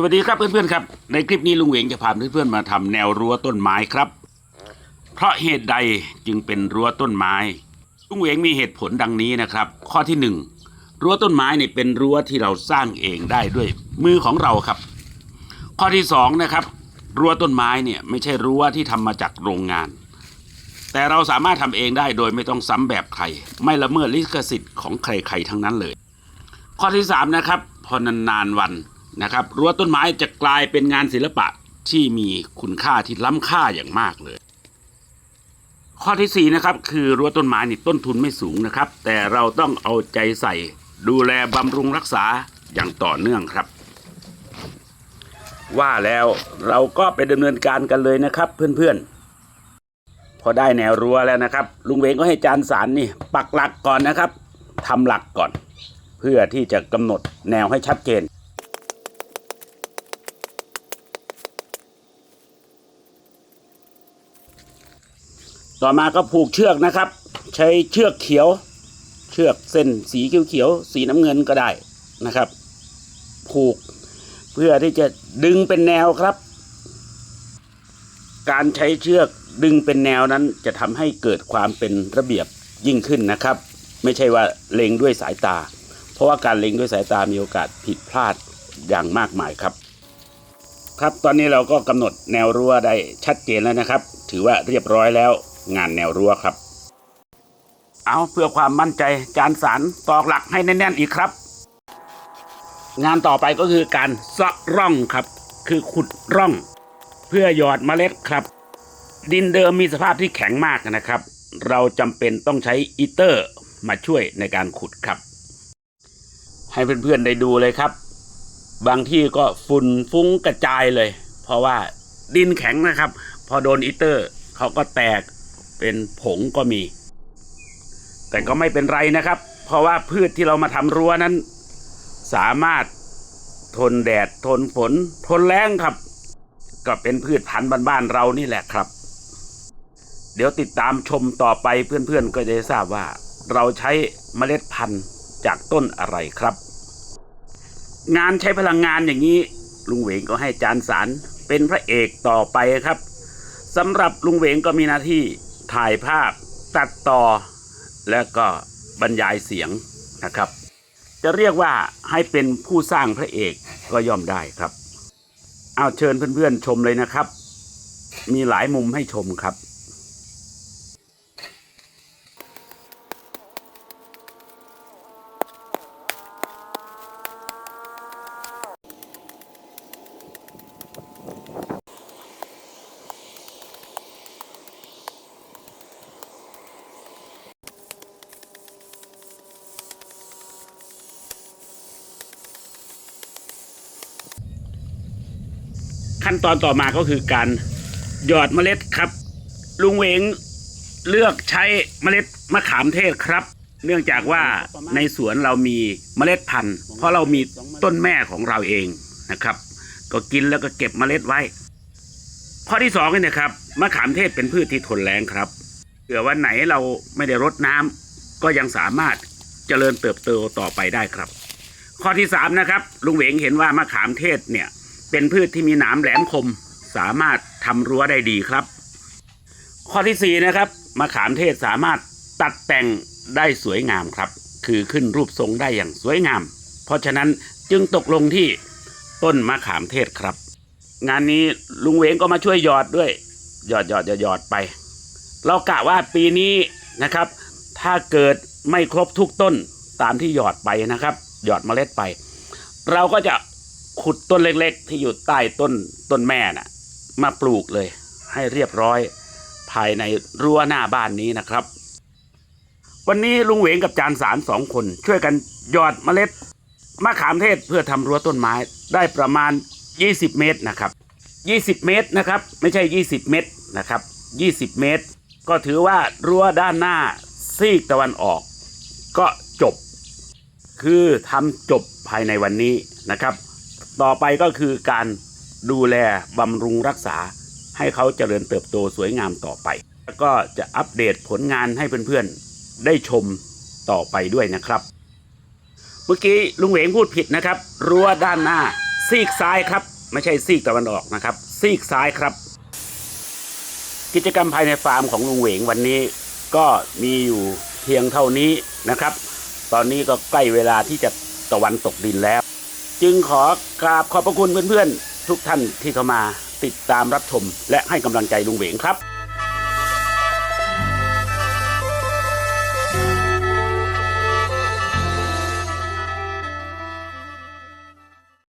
สวัสดีครับเพื่อนๆครับ ในคลิปนี้ลุงเหวงจะพาเพื่อนๆมาทำแนวรั้วต้นไม้ครับ เพราะเหตุใดจึงเป็นรั้วต้นไม้ ลุงเหวงมีเหตุผลดังนี้นะครับ ข้อที่หนึ่งรั้วต้นไม้เนี่ยเป็นรั้วที่เราสร้างเองได้ด้วยมือของเราครับ ข้อที่สองนะครับรั้วต้นไม้เนี่ยไม่ใช่รั้วที่ทำมาจากโรงงาน แต่เราสามารถทำเองได้โดยไม่ต้องซ้ำแบบใคร ไม่ละเมิดลิขสิทธิ์ของใครๆทั้งนั้นเลย ข้อที่สามนะครับพอนานๆวัน นะครับรั้วต้นไม้จะกลายเป็นงานศิลปะที่มีคุณค่าที่ล้ำค่าอย่างมากเลย ข้อที่สี่นะครับคือรั้วต้นไม้นี่ต้นทุนไม่สูงนะครับ แต่เราต้องเอาใจใส่ ดูแลบำรุงรักษาอย่างต่อเนื่องครับ ว่าแล้วเราก็ไปดำเนินการกันเลยนะครับเพื่อนๆ พอได้แนวรั้วแล้วนะครับ ลุงเวงก็ให้จานสารนี่ ปักหลักก่อนนะครับทำหลักก่อน เพื่อที่จะกำหนดแนวให้ชัดเจน ต่อมาก็ผูกเชือกนะครับ ใช้เชือกเขียว เชือกเส้นสีเขียวๆสีน้ำเงินก็ได้นะครับ ผูกเพื่อที่จะดึงเป็นแนวครับ การใช้เชือกดึงเป็นแนวนั้นจะทำให้เกิดความเป็นระเบียบยิ่งขึ้นนะครับ ไม่ใช่ว่าเล็งด้วยสายตา เพราะว่าการเล็งด้วยสายตามีโอกาสผิดพลาดอย่างมากมายครับ ครับตอนนี้เราก็กำหนดแนวรั้วได้ชัดเจนแล้วนะครับ ถือว่าเรียบร้อยแล้ว งานแนวรั้วครับ เอาเพื่อความมั่นใจจานสารตอกหลักให้แน่นๆอีกครับ งานต่อไปก็คือการซาะร่องครับ คือขุดร่อง เพื่อหยอดเมล็ดครับ ดินเดิมมีสภาพที่แข็งมากนะครับ เราจำเป็นต้องใช้อีเตอร์มาช่วยในการขุดครับ ให้เพื่อนๆได้ดูเลยครับ บางที่ก็ฝุ่นฟุ้งกระจายเลย เพราะว่าดินแข็งนะครับ พอโดนอีเตอร์เขาก็แตก เป็นผงก็มี แต่ก็ไม่เป็นไรนะครับ เพราะว่าพืชที่เรามาทำรั้วนั้น สามารถทนแดดทนฝน ทนแล้งครับ ก็เป็นพืชพันธุ์บ้านๆเรานี่แหละครับ เดี๋ยวติดตามชมต่อไปเพื่อนๆก็จะได้ทราบว่า เราใช้เมล็ดพันธุ์จากต้นอะไรครับ งานใช้พลังงานอย่างนี้ ลุงเหวงก็ให้จานสารเป็นพระเอกต่อไปครับสำหรับลุงเหวงก็มีหน้าที่ ถ่ายภาพตัดต่อ และก็บรรยายเสียงนะครับ จะเรียกว่าให้เป็นผู้สร้างพระเอกก็ย่อมได้ครับ เอาเชิญเพื่อนๆชมเลยนะครับ มีหลายมุมให้ชมครับ ขั้นตอนต่อมาก็คือการหยอดเมล็ดครับ ลุงเวงเลือกใช้เมล็ดมะขามเทศครับ เนื่องจากว่าในสวนเรามีเมล็ดพันธุ์ เพราะเรามีต้นแม่ของเราเองนะครับ ก็กินแล้วก็เก็บเมล็ดไว้ ข้อที่สองเนี่ยนะครับมะขามเทศเป็นพืชที่ทนแรงครับเผื่อวันไหนเราไม่ได้รดน้ำก็ยังสามารถเจริญเติบโตต่อไปได้ครับ ข้อที่สามนะครับลุงเหวงเห็นว่ามะขามเทศเนี่ย เป็นพืชที่มีหนามแหลมคม สามารถทำรั้วได้ดีครับ ข้อที่สี่นะครับมะขามเทศสามารถตัดแต่งได้สวยงามครับ คือขึ้นรูปทรงได้อย่างสวยงาม เพราะฉะนั้นจึงตกลงที่ต้นมะขามเทศครับ งานนี้ลุงเวงก็มาช่วยหยอดด้วยหยอดหยอดหยอดหยอดไป เรากะว่าปีนี้นะครับ ถ้าเกิดไม่ครบทุกต้นตามที่หยอดไปนะครับ หยอดเมล็ดไป เราก็จะ ขุดต้นเล็กๆ ที่อยู่ใต้ต้นต้นแม่น่ะ มาปลูกเลย ให้เรียบร้อย ภายในรั้วหน้าบ้านนี้นะครับ วันนี้ลุงเหวงกับจานสารสองคน ช่วยกันหยอดเมล็ดมะขามเทศเพื่อทำรั้วต้นไม้ได้ประมาณ 20 เมตรนะครับ 20 เมตรนะครับ ไม่ใช่ 20 เมตรนะครับ 20 เมตร ก็ถือว่ารั้วด้านหน้าซีกตะวันออก ก็จบ คือทำจบภายในวันนี้นะครับ ต่อไปก็คือการดูแลบำรุงรักษาให้เขาเจริญเติบโตสวยงามต่อไป แล้วก็จะอัปเดตผลงานให้เพื่อนๆ ได้ชมต่อไปด้วยนะครับ เมื่อกี้ลุงเหวงพูดผิดนะครับ รั้วด้านหน้า ซีกซ้ายครับ ไม่ใช่ซีกตะวันออกนะครับ ซีกซ้ายครับ กิจกรรมภายในฟาร์มของลุงเหวงวันนี้ก็มีอยู่เพียงเท่านี้นะครับ ตอนนี้ก็ใกล้เวลาที่จะตะวันตกดินแล้ว จึงขอกราบขอบพระคุณเพื่อนๆ ทุกท่านที่เข้ามาติดตามรับชม และให้กำลังใจลุงเหวงครับ